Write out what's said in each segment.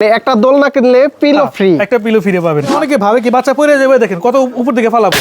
একটা দোলনা কিনলে পিলো ফ্রি একটা পিলো ফিরে পাবেন। অনেকে ভাবে কি বাচ্চা পড়ে যাবে দেখেন কত উপর দিকে ফালাবো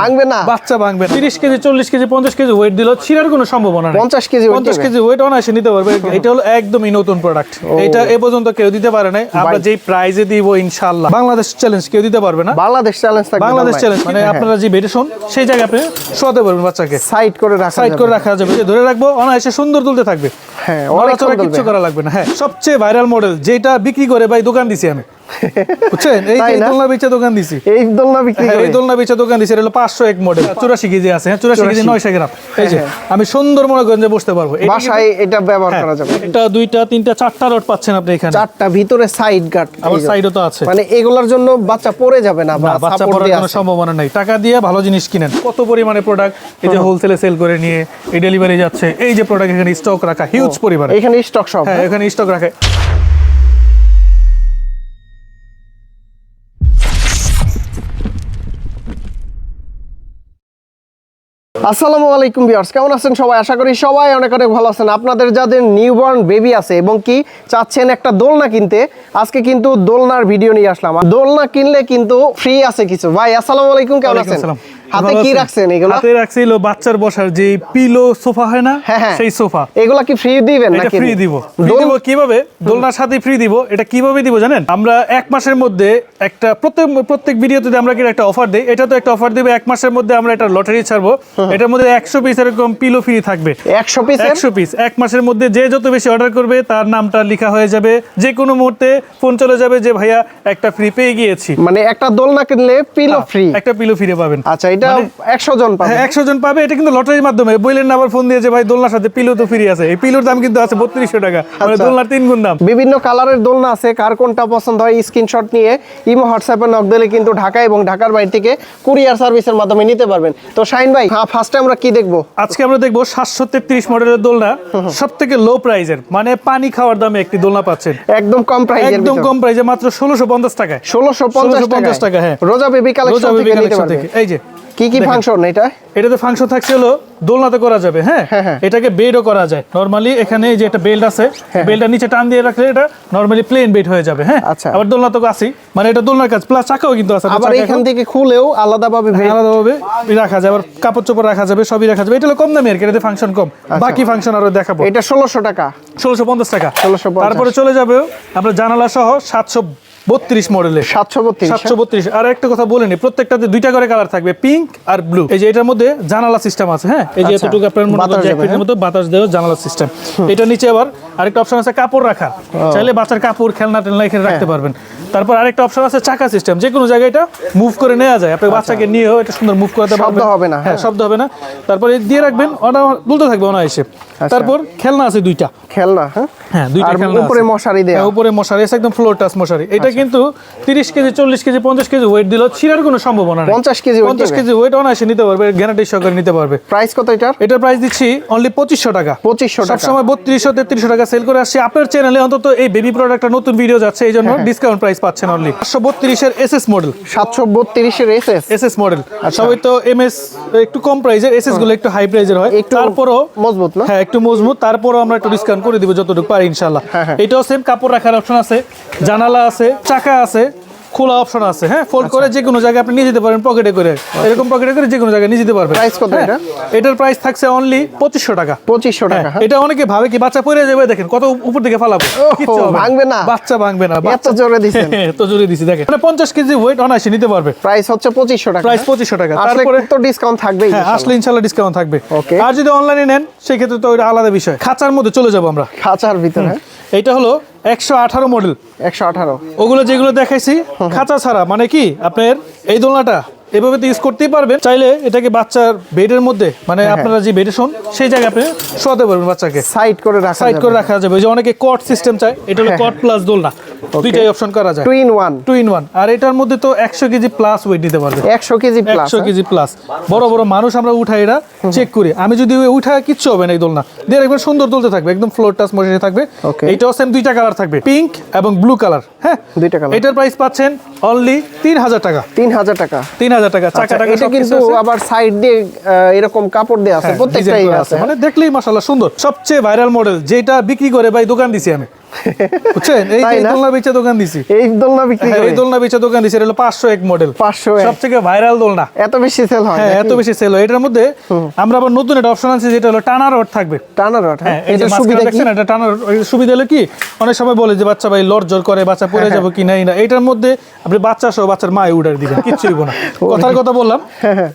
ভাঙবে না। বাচ্চা ভাঙবে তিরিশ কেজি চল্লিশ কেজি পঞ্চাশ কেজি ওয়েট দিল ছিঁড়ার কোনো সম্ভাবনা নেই। 50 কেজি পঞ্চাশ কেজি ওয়েট অনায়াসে নিতে পারবে। এটা হলো একদমই নতুন প্রোডাক্ট এটা এ পর্যন্ত কেউ দিতে পারে নাই। আমরা যেই প্রাইজে দিব ইনশাআল্লাহ। বাংলাদেশ চ্যালেঞ্জ কেউ দিতে পারবে না। বাংলাদেশ চ্যালেঞ্জ বাংলাদেশ চ্যালেঞ্জ মানে আপনারা যে বেটে শোন সেই জায়গায় আপনি শোয়াতে পারবেন বাচ্চাকে। সাইড করে রাখা সাইড করে রাখা যাবে। ধরে রাখব অনায়াসে সুন্দর তুলতে থাকবে। হ্যাঁ, তুলবে। কিচ্ছু করা লাগবে না। হ্যাঁ সবচেয়ে ভাইরাল মডেল যেটা বিক্রি করে? ভাই দোকান দিছি আমি। বুঝছেন? এই দোলনা বেচে দোকান দিছি। এই দোলনা বিক্রি হ্যাঁ, করে। এই দোলনা বেচে দোকান দিছি এটা হলো পাঁচশো এক মডেল চুরাশি কেজি আছে হ্যাঁ চুরাশি কেজি 84 নয়শো গ্রাম। এই যে হ্যাঁ, আমি সুন্দর মনে যে বসতে পারব। এটা বাসায় এটা ব্যবহার করা যাবে। হ্যাঁ, একটা দুইটা তিনটা চারটা রড পাচ্ছেন আপনি এখানে। চারটা ভিতরে সাইড গার্ড আমার সাইডও তো আছে। মানে এগুলোর জন্য বাচ্চা পড়ে যাবে না বা বাচ্চা পড়ার কোনো সম্ভাবনা নেই। টাকা দিয়ে ভালো জিনিস কিনেন। কত পরিমাণে প্রোডাক্ট এই যে হোলসেলে সেল করে নিয়ে এই ডেলিভারি যাচ্ছে। এই যে প্রোডাক্ট এখানে স্টক রাখা হিউজ পরিমাণে। এখানে স্টক সব হ্যাঁ এখানে স্টক রাখে। আসসালামু আলাইকুম ভিউয়ার্স কেমন আছেন সবাই? আশা করি সবাই অনেক অনেক ভালো আছেন। আপনাদের যাদের নিউবর্ন বেবি আছে এবং কি চাচ্ছেন একটা দোলনা কিনতে আজকে কিন্তু দোলনার ভিডিও নিয়ে আসলাম। আর দোলনা কিনলে কিন্তু ফ্রি আছে কিছু। ভাই আসসালামু আলাইকুম কেমন আছেন। হাতে কি রাখছেন এগুলো? হাতে রাখছি হলো বাচ্চার বসার যে পিলো সোফা হয় না? হ্যাঁ, হ্যাঁ। সেই সোফা এগুলা কি ফ্রি দিবেন এটা নাকি? ফ্রি দিব। ফ্রি দিব কীভাবে? দোলনার সাথে ফ্রি দিব। এটা কীভাবে দিব জানেন? আমরা এক মাসের মধ্যে একটা প্রত্যেক প্রত্যেক ভিডিওতে আমরা কি একটা অফার দেই এটা তো একটা অফার দিবে এক মাসের মধ্যে আমরা একটা লটারি ছাড়বো। এটার মধ্যে একশো পিস এরকম পিলো ফ্রি থাকবে। একশো পিসের একশো পিস এক মাসের মধ্যে যে যত বেশি অর্ডার করবে তার নামটা লেখা হয়ে যাবে। যে কোনো মুহূর্তে ফোন চলে যাবে যে ভাইয়া একটা ফ্রি পেয়ে গিয়েছি। মানে একটা দোলনা কিনলে পিলো ফ্রি একটা পিলো ফিরে পাবেন। আচ্ছা এটা একশো জন পাবে। একশো জন পাবে এটা কিন্তু লটারির মাধ্যমে। বললেন আবার ফোন দিয়েছে ভাই দোলনার সাথে পিলো তো ফ্রি আছে। এই পিলোর দাম কিন্তু আছে বত্রিশশো টাকা। মানে আচ্ছা। দোলনার তিন গুণ দাম। বিভিন্ন কালারের দোলনা আছে কার কোনটা পছন্দ হয় স্ক্রিনশট নিয়ে ইমো হোয়াটসঅ্যাপে নক দিলে কিন্তু ঢাকা এবং ঢাকার বাইরে থেকে কুরিয়ার সার্ভিসের মাধ্যমে নিতে পারবেন। তো শাইন ভাই হ্যাঁ ফার্স্টে আমরা কি দেখব? আজকে আমরা দেখব সাতশো তেত্রিশ মডেলের দোলনা। সব থেকে লো প্রাইজের মানে পানি খাওয়ার দামে একটি দোলনা পাচ্ছেন। একদম কম প্রাইসের একদম কম প্রাইজে মাত্র ষোলোশো পঞ্চাশ টাকায়। ষোলোশো পঞ্চাশ 1650 টাকা, হ্যাঁ। রোজা বেবি কালেকশন থেকে নিতে কালেকশন এই যে কি কি ফাংশন এটা? এটাতে ফাংশন থাকছে হলো দোলনাতে করা যাবে হ্যাঁ? হ্যাঁ, হ্যাঁ। এটাকে বেডও করা যায়। নরমালি এখানে যে একটা বেল্ট আছে বেল্টটা নিচে টান দিয়ে রাখলে এটা নরমালি প্লেন বেড হয়ে যাবে হ্যাঁ? আচ্ছা। আবার দোলনা তো আসি মানে এটা দোলনার কাজ প্লাস চাকাও কিন্তু আছে আবার এখান থেকে খুলেও আলাদাভাবে হ্যাঁ, আলাদাভাবে রাখা যাবে আবার কাপড় চোপড় রাখা যাবে সবই রাখা যাবে। এটা হলো কম দামি আর কি এটাতে ফাংশন কম। বাকি ফাংশন আরও দেখাবো। এটা ষোলোশো টাকা। ষোলোশো পঞ্চাশ টাকা। 1650 তারপরে চলে যাবে আমরা জানালা সহ সাতশো বত্রিশ মডেলের। সাতশো বত্রিশ সাতশো বত্রিশ। আর একটা কথা বলে নি প্রত্যেকটাতে দুইটা করে কালার থাকবে পিঙ্ক আর ব্লু এই যে এটার মধ্যে জানালা সিস্টেম আছে হ্যাঁ? এই যে আচ্ছা, এতটুকু আপনার মধ্যে হ্যাঁ? মতো বাতাস দেওয়া জানালা সিস্টেম এটা নিচে আবার আরেকটা অপশন আছে কাপড় রাখার। চাইলে বাচ্চার কাপড় খেলনা টেলনা এখানে হ্যাঁ। রাখতে পারবেন। তারপর আরেকটা অপশন আছে চাকা সিস্টেম যে কোনো জায়গায় এটা মুভ করে নেওয়া যায়। আপনি বাচ্চাকে নিয়েও এটা সুন্দর মুভ করতে আচ্ছা। পারবেন। হবে না, হ্যাঁ হ্যাঁ। শব্দ হবে না। তারপরে দিয়ে রাখবেন অনা দুলতে থাকবে অনায়াসে। আচ্ছা। তারপর খেলনা আছে দুইটা। খেলনা হ্যাঁ? হ্যাঁ দুইটা খেলনা উপরে মশারি দেয়া। হ্যাঁ, উপরে মশারি আছে একদম ফ্লোর টাচ মশারি। এটা আচ্ছা। কিন্তু তিরিশ কেজি চল্লিশ কেজি পঞ্চাশ কেজি ওয়েট দিলেও ছিঁড়ার কোনো সম্ভাবনা নেই। 50 কেজি weight পঞ্চাশ দিবে? কেজি ওয়েট অনায়াসে নিতে পারবে গ্যারান্টি সহকারে নিতে পারবে। প্রাইস কত এটার? এটার প্রাইস দিচ্ছি অনলি পঁচিশশো টাকা। 2500 টাকা। সবসময় বত্রিশশো তেত্রিশশো টাকা সেল করে আসছি আপনার চ্যানেলে অন্তত এই বেবি প্রোডাক্টটা নতুন ভিডিও যাচ্ছে এই হ্যাঁ, জন্য ডিসকাউন্ট প্রাইস পাচ্ছেন অনলি সাতশো বত্রিশের এস এস মডেল সাতশো বত্রিশের S S S S model আর সবাই তো এম এস একটু কম প্রাইজের এস এসগুলো একটু হাই প্রাইজের হয়। তারপরও মজবুত না? হ্যাঁ একটু মজবুত। তারপরও আমরা একটু ডিসকাউন্ট করে দিব যতটুকু পারি ইনশাল্লাহ হ্যাঁ, হ্যাঁ। এটাও সেম কাপড় রাখার অপশন আছে। জানালা আছে চাকা আছে। খোলা অপশন আছে হ্যাঁ? ফোল্ড আচ্ছা। করে যে কোনো জায়গায় আপনি নিয়ে যেতে পারেন পকেটে করে। এরকম পকেটে করে যে কোনো জায়গায় নিয়ে যেতে পারবেন। Price কত হ্যাঁ, এটা? এটার প্রাইস থাকছে অনলি পঁচিশশো টাকা। পঁচিশশো টাকা হ্যাঁ। এটা অনেকে ভাবে কি বাচ্চা পড়ে যাবে দেখেন কত উপর দিকে ফালাবো। কিচ্ছু হবে ভাঙবে না? বাচ্চা ভাঙবে না এত জোরে দিছেন এত জোরে দিছি দেখেন। মানে পঞ্চাশ কেজি ওয়েট অনায়াসে নিতে পারবে। প্রাইস হচ্ছে পঁচিশশো টাকা। প্রাইস পঁচিশশো টাকা। আসলে তারপরে তো ডিসকাউন্ট থাকবেই হ্যাঁ আসলে ইনশাল্লাহ ডিসকাউন্ট থাকবে। Okay. আর যদি অনলাইনে নেন সেক্ষেত্রে তো ওইটা আলাদা বিষয়। খাঁচার মধ্যে চলে যাব আমরা। খাঁচার ভিতরে। এটা হলো একশো আঠারো মডেল একশো আঠারো। ওগুলো যেগুলো দেখাইছি খাঁচা ছাড়া মানে কি আপনার এই দোলনাটা এভাবে তো ইউজ করতেই পারবেন। চাইলে এটাকে বাচ্চার বেডের মধ্যে মানে হ্যাঁ, আপনারা যে বেডে শোন সেই জায়গায় আপনি শোয়াতে পারবেন বাচ্চাকে। সাইড করে রাখা সাইড করে রাখা যাবে। যে অনেকে কট সিস্টেম চায় এটা হলো হ্যাঁ, কট প্লাস দোলনা। দুইটাই অপশন করা যায়। Two in one two in one আর এটার মধ্যে তো একশো কেজি প্লাস ওয়েট নিতে পারবে। একশো কেজি প্লাস একশো কেজি প্লাস বড় বড় মানুষ আমরা উঠাই এটা চেক করি। আমি যদি উঠা কিচ্ছু হবে না এই দোলনা। দিয়ে একবার সুন্দর তুলতে থাকবে। একদম ফ্লোর টাচ মশারি থাকবে. এইটাও সেম দুইটা কালার থাকবে। পিঙ্ক এবং ব্লু কালার হ্যাঁ? দুইটা colour। এটার প্রাইস পাচ্ছেন অনলি তিন হাজার টাকা। তিন হাজার টাকা। তিন হাজার টাকা। আচ্ছা, চাকা টাকা এটা কিন্তু আবার সাইড দিয়ে এরকম কাপড় দেওয়া আছে। হ্যাঁ, প্রত্যেকটাই আছে মানে দেখলেই মাসাল্লাহ সুন্দর। সবচেয়ে ভাইরাল মডেল যেটা বিক্রি করে ভাই দোকান দিছি আমি। বুঝছেন? এই তাই এই না? দোলনা বেচে দোকান দিছি। এই দোলনা বিক্রি হ্যাঁ, এই দোলনা বেচে দোকান দিছি এটা হলো পাঁচশো এক মডেল 501 সব ভাইরাল দোলনা। এত বেশি সেল হয় হ্যাঁ এত বেশি সেল হয়। এটার মধ্যে আমরা আবার নতুন একটা অপশন আছে যেটা হলো টানা রড থাকবে। টানা রড হ্যাঁ এটা সুবিধা কি? দেখছেন এটা টানার সুবিধা হলো কি? অনেক সময় বলে যে বাচ্চা ভাই লড়জর করে বাচ্চা পড়ে হ্যাঁ, যাব কি? নাই না। এটার মধ্যে আপনি বাচ্চা সহ বাচ্চার মায় উঠার দিবেন কিচ্ছু হইব না। কথার কথা বললাম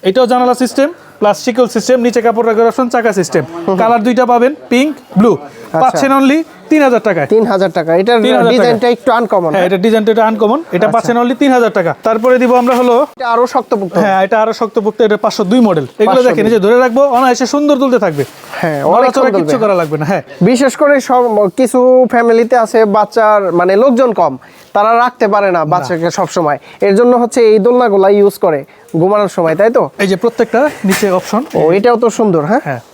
এটাও জানালা সিস্টেম প্লাস শিকল সিস্টেম নিচে কাপড় রাখার অপশন চাকা সিস্টেম কালার দুইটা পাবেন পিঙ্ক ব্লু। পাচ্ছেন অনলি তিন হাজার টাকায়। তিন হাজার টাকা। এটা 3000 টাকা। ডিজাইনটা একটু আনকমন হ্যাঁ এটা ডিজাইনটা এটা আনকমন এটা আচ্ছা। পাচ্ছেন অনলি তিন হাজার টাকা। তারপরে দিব আমরা হলো এটা আরও শক্তপোক্ত। হ্যাঁ এটা আরও শক্তপোক্ত। এটা পাঁচশো দুই মডেল এগুলো 502 দেখেন এই যে ধরে রাখব অনায়াসে সুন্দর তুলতে থাকবে। হ্যাঁ। করা লাগবে না হ্যাঁ। বিশেষ করে সব কিছু ফ্যামিলিতে আছে বাচ্চার মানে লোকজন কম। তারা রাখতে পারে না বাচ্চাকে সব সময় এর জন্য হচ্ছে এই দোলনাগুলা ইউজ করে ঘুমানোর সময় তাই তো? এই যে প্রত্যেকটা নিচে অপশন ও এটাও তো সুন্দর হ্যাঁ? হ্যাঁ। আচ্ছা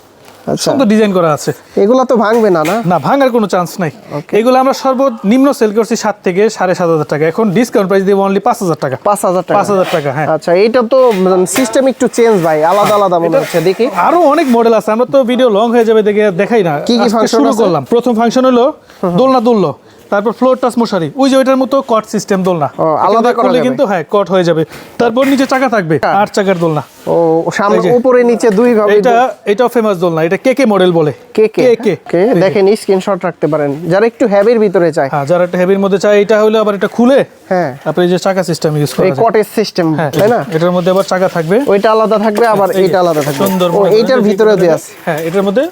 সুন্দর ডিজাইন করা আছে। এগুলা তো ভাঙবে না না? না ভাঙার কোনো চান্স নাই। এগুলো আমরা সর্বনিম্ন সেল করছি সাত থেকে সাড়ে সাত হাজার টাকা। এখন ডিসকাউন্ট প্রাইস দেবো অনলি পাঁচ হাজার টাকা। পাঁচ হাজার টাকা। পাঁচ হাজার টাকা হ্যাঁ। আচ্ছা এটা তো সিস্টেম একটু চেঞ্জ ভাই আলাদা আলাদা মনে হচ্ছে দেখি। আরও অনেক মডেল আছে আমরা তো ভিডিও লং হয়ে যাবে দেখে দেখাই না। কি কি ফাংশন শুরু করলাম। প্রথম ফাংশন হলো দোলনা দুললো তারপর ফ্লোর টাচ মশারি। ওই যে ওইটার মতো কট সিস্টেম দোলনা। আলাদা করলে কিন্তু হ্যাঁ কট হয়ে যাবে। তারপর নিচে চাকা থাকবে আট চাকার দোলনা। ও সামনে উপরে নিচে দুই ভাবে এটা এটাও ফেমাস দোলনা এটা কে কে মডেল বলে? কে কে? কে কে? দেখেন স্ক্রিনশট রাখতে পারেন। যারা একটু হ্যাবির ভিতরে চায়। হ্যাঁ যারা একটা হেভির মধ্যে চায় এটা হলে আবার এটা খুলে হ্যাঁ। তারপরে এই যে চাকা সিস্টেম ইউজ করা যায়। কটেজ সিস্টেম হ্যাঁ তাই না? এটার মধ্যে আবার চাকা থাকবে। ওইটা আলাদা থাকবে আবার এইটা আলাদা থাকবে। সুন্দর এইটার ভিতরে দেয়া আছে। হ্যাঁ এটার মধ্যে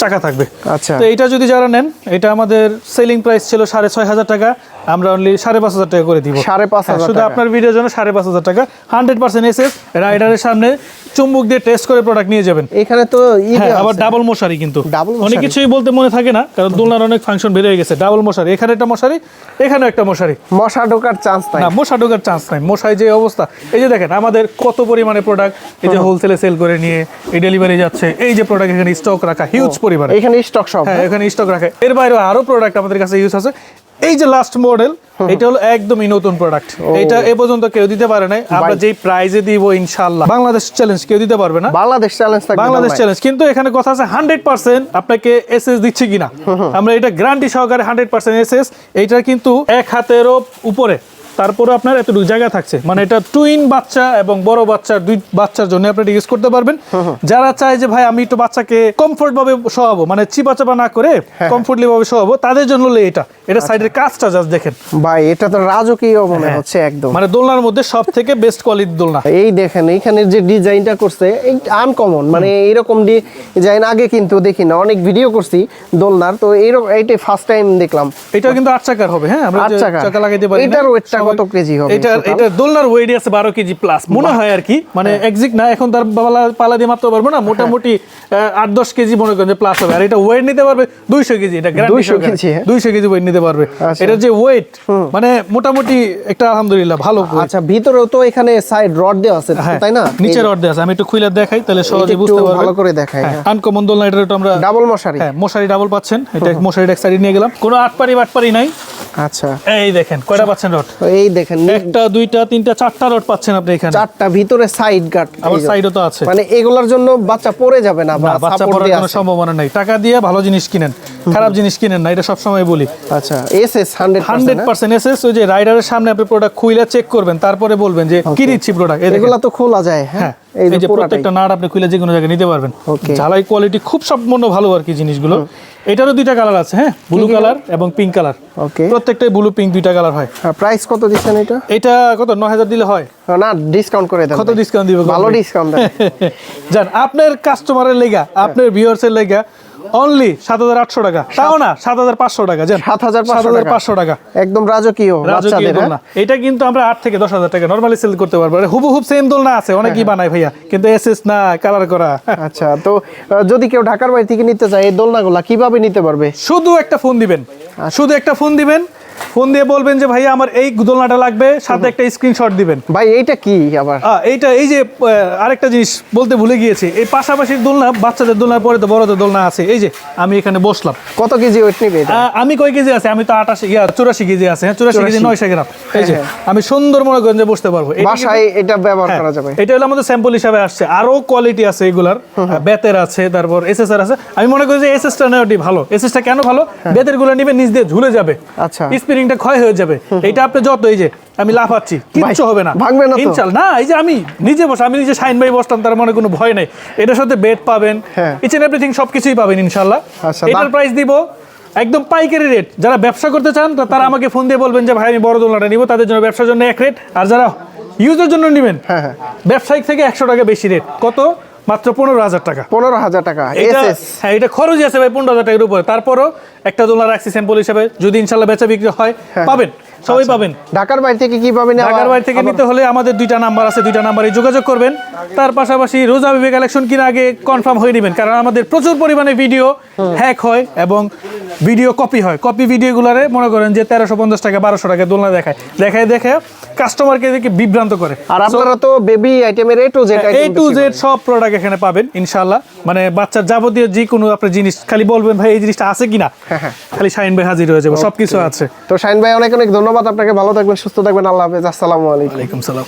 চাকা থাকবে। আচ্ছা। তো এটা যদি যারা নেন এটা আমাদের সেলিং প্রাইস ছিল সাড়ে ছয় হাজার টাকা। আমরা অনলি সাড়ে পাঁচ হাজার টাকা করে দিব। সাড়ে পাঁচ হ্যাঁ, হাজার শুধু আপনার ভিডিওর জন্য সাড়ে পাঁচ হাজার টাকা। হান্ড্রেড পার্সেন্ট এসএস রাইডারের সামনে চুম্বুক দিয়ে টেস্ট করে প্রোডাক্ট নিয়ে যাবেন। এখানে তো হ্যাঁ আবার ডাবল মশারি কিন্তু। অনেক কিছুই বলতে মনে থাকে না কারণ দোলনার অনেক ফাংশন বেড়ে গেছে। ডাবল মশারি এখানে একটা মশারি এখানেও একটা মশারি। মশা ঢোকার চান্স নাই। না মশা ঢোকার চান্স নাই। মশাই যে অবস্থা। এই যে দেখেন আমাদের কত পরিমাণে প্রোডাক্ট এই যে হোলসেলে সেল করে নিয়ে এই ডেলিভারি যাচ্ছে। এই যে প্রোডাক্ট এখানে স্টক রাখা হিউজ পরিমাণে। এখানে স্টক সব। হ্যাঁ এখানে স্টক রাখা। এর বাইরে আরও প্রোডাক্ট আমাদের কাছে ইউজ আছে। এই যে লাস্ট মডেল এটা হলো একদমই নতুন প্রোডাক্ট এটা এ পর্যন্ত কেউ দিতে পারে নাই। আমরা যেই প্রাইজে দিব ইনশাআল্লাহ। বাংলাদেশ চ্যালেঞ্জ কেউ দিতে পারবে না। বাংলাদেশ চ্যালেঞ্জ থাকবে বাংলাদেশ চ্যালেঞ্জ কিন্তু এখানে কথা আছে হান্ড্রেড পার্সেন্ট আপনাকে এসএস দিচ্ছি কিনা। আমরা এটা গ্যারান্টি সহকারে হান্ড্রেড পার্সেন্ট এসএস এটা কিন্তু এক হাতেরও উপরে। তারপরে আপনার এতটুকু জায়গা থাকছে। মানে এটা টুইন বাচ্চা এবং বড় বাচ্চার দুই বাচ্চার জন্য আপনি ইউজ করতে পারবেন। যারা চায় যে ভাই আমি একটু বাচ্চাকে কমফোর্ট ভাবে শোয়াবো মানে চিপা চাপা না করে কমফোর্টলি ভাবে শোয়াবো তাদের জন্য এটা। এটা সাইডের কাজটা জাস্ট দেখেন। ভাই এটা তো রাজকীয় মনে হচ্ছে একদম। মানে দোলনার মধ্যে সব থেকে বেস্ট কোয়ালিটির দোলনা। এই দেখেন এইখানের যে ডিজাইনটা করছে আনকমন মানে এরকম ডিজাইন আগে কিন্তু দেখি না অনেক ভিডিও করছি দোলনার তো এইরকম এইটাই ফার্স্ট টাইম দেখলাম। এটা কিন্তু আট চাকার হবে হ্যাঁ? আমরা চাকা লাগাইতে পারি এটার ওয়েটটা কত কেজি হবে এটা এটা দোলনার ওয়েট আছে বারো কেজি প্লাস মনে হয় আর কি। মানে হ্যাঁ। না এখন তার পালা পালা দিয়ে মাপতে পারব না। মোটামুটি আহ, আট দশ কেজি মনে করেন প্লাস হবে। আর এটা ওয়েট নিতে পারবে দুইশো কেজি এটা 200 কেজি, হ্যাঁ? দুইশো কেজি ওয়েট নিতে পারবে। আচ্ছা। এটার যে ওয়েট মানে মোটামুটি একটা আলহামদুলিল্লাহ ভালো আচ্ছা ভিতরেও তো এখানে সাইড রড দেওয়া আছে হ্যাঁ। তাই না? নিচের অর্ধে আছে। আমি একটু খুলে দেখাই তাহলে সহজে বুঝতে পারবেন। ভালো করে দেখাই, হ্যাঁ। আনকমন দোলনা এটা আমরা ডাবল মশারি। হ্যাঁ মশারি ডাবল পাচ্ছেন। এটা মশারি এক সাইডে নিয়ে গেলাম। কোনো আটপারি বাটপারি নাই। আচ্ছা। এই দেখেন কয়টা পাচ্ছেন রড? এই দেখেন একটা দুইটা তিনটা চারটা রড পাচ্ছেন আপনি এখানে। চারটা ভিতরে সাইড গার্ড আবার সাইডও তো আছে। মানে এগুলোর জন্য বাচ্চা পড়ে যাবে না বা বাচ্চা পড়ার কোনো সম্ভাবনা নাই। টাকা দিয়ে ভালো জিনিস কিনেন খারাপ জিনিস কিনেন না এটা সবসময় বলি। আচ্ছা S S hundred hundred SS ওই যে রাইডারের সামনে আপনি প্রোডাক্ট খুইলা চেক করবেন তারপরে বলবেন যে কি দিচ্ছি প্রোডাক্ট এগুলা তো খোলা যায় হ্যাঁ? হ্যাঁ এই যে প্রত্যেকটা নাট আপনি খুলে যে কোনো জায়গায় নিতে পারবেন. ঝালাই কোয়ালিটি খুব সম্পূর্ণ ভালো আর কি জিনিসগুলো। এটারও দুইটা কালার আছে হ্যাঁ? ব্লু কালার এবং পিঙ্ক কালার। ওকে। প্রত্যেকটাই ব্লু পিঙ্ক দুইটা কালার হয়। প্রাইস কত দিচ্ছেন এটা? এটা কত? নয় হাজার দিলে হয়। না ডিসকাউন্ট করে দেন কত। ডিসকাউন্ট দিব? ভালো ডিসকাউন্ট দেন। জান আপনার কাস্টমারের লেগা আপনার ভিউয়ার্সের লেগা অনলি সাত হাজার আটশো টাকা। তাও না সাত হাজার পাঁচশো টাকা জান। 7,500 টাকা। পাঁচশো টাকা। একদম রাজকীয় রাজকীয় বাচ্চাদের হ্যাঁ? দোলনা এটা কিন্তু আমরা আট থেকে দশ হাজার টাকা নর্মালি সেল করতে পারব। হুবহুব সেম দোলনা আছে হ্যাঁ, অনেকই বানায় ভাইয়া। কিন্তু এস এস না কালার করা। আচ্ছা তো যদি কেউ ঢাকার বাড়ি থেকে নিতে চায় এই দোলনাগুলা কীভাবে নিতে পারবে? শুধু একটা ফোন দিবেন। আচ্ছা। শুধু একটা ফোন দিবেন ফোন দিয়ে বলবেন যে ভাইয়া আমার এই দোলনাটা লাগবে। সাথে একটা স্ক্রিনশট দিবেন। ভাই এইটা কি আবার? এইটা এই যে আরেকটা জিনিস বলতে ভুলে গিয়েছি। এই পাশাপাশি দোলনা বাচ্চাদের দোলনার পরে তো বড়দের দোলনা আছে। এই যে আমি এখানে বসলাম। কত কেজি ওয়েট নিবে এটা? আমি কয় কেজি আছে? আমি তো আটাশি ইয়া চুরাশি কেজি আছে হ্যাঁ চুরাশি কেজি 84 নয়শো গ্রাম। এই যে হ্যাঁ, আমি সুন্দর মনে করেন যে বসতে পারব। বাসায় এটা ব্যবহার হ্যাঁ, করা যাবে। এটা হলো আমাদের স্যাম্পল হিসাবে আসছে। আরও কোয়ালিটি আছে এগুলার। বেতের আছে তারপর এসএসআর আছে। আমি মনে করি যে এসএসটা নেওয়াটি ভালো। এসএসটা কেন ভালো? বেতেরগুলো নিবে নিচ দিয়ে ঝুলে যাবে। হ্যাঁ। আচ্ছা। স্প্রিংটা ক্ষয় হয়ে যাবে। এটা আপনি যত এই যে আমি লাফাচ্ছি কিচ্ছু হবে না। ভাঙবে না? ইনশাল না এই যে আমি নিজে বসে আমি নিজে শাইন ভাই বসতাম তার মনে কোনো ভয় নেই। এটার সাথে বেড পাবেন হ্যাঁ। ইচ এন্ড এভরিথিং সবকিছুই পাবেন ইনশাল্লাহ। আচ্ছা, এটার প্রাইস দিব একদম পাইকারি রেট যারা ব্যবসা করতে চান তা- তারা আমাকে ফোন দিয়ে বলবেন যে ভাই আমি বড় দোলনাটা নিব তাদের জন্য ব্যবসার জন্য এক রেট আর যারা ইউজের জন্য নেবেন হ্যাঁ হ্যাঁ। ব্যবসায়িক থেকে একশো টাকা বেশি রেট কত? মাত্র পনেরো হাজার টাকা। পনেরো হাজার টাকা। হ্যাঁ এটা খরচই আছে ভাই পনেরো হাজার টাকার উপরে। তারপরও একটা দোলনা রাখছি স্যাম্পল হিসাবে। যদি ইনশাল্লাহ বেচা বিক্রি হয় হ্যাঁ। পাবেন। সবাই পাবেন। ঢাকার বাইরে থেকে কি পাবেন? ঢাকার বাড়ি থেকে নিতে হলে আমাদের দুইটা নাম্বার আছে দুইটা নাম্বারে যোগাযোগ করবেন। তার পাশাপাশি রোজা বিবে কালেকশন কিনা আগে কনফার্ম হয়ে নেবেন। কারণ আমাদের প্রচুর পরিমাণে ভিডিও হ্যাক হয় এবং ভিডিও কপি হয়। কপি ভিডিওগুলারে মনে করেন যে তেরোশো পঞ্চাশ টাকা বারোশো টাকা দোলনা দেখায়। দেখায় দেখে কাস্টমারকে দেখে বিভ্রান্ত করে। আর আপনারা তো বেবি আইটেমের A to Z A to Z সব প্রোডাক্ট এখানে পাবেন ইনশাআল্লাহ। মানে বাচ্চার যাবতীয় যে কোনো আপনার জিনিস খালি বলবেন ভাই এই জিনিসটা আছে কিনা? হ্যাঁ, হ্যাঁ। খালি শাইন ভাই হাজির হয়ে যাবে সবকিছু আছে। তো শাইন ভাই অনেক অনেক ধন্যবাদ আপনাকে। ভালো থাকবেন সুস্থ থাকবেন। আল্লাহ হাফেজ। আসসালামু আলাইকুম। ওয়ালাইকুম সালাম।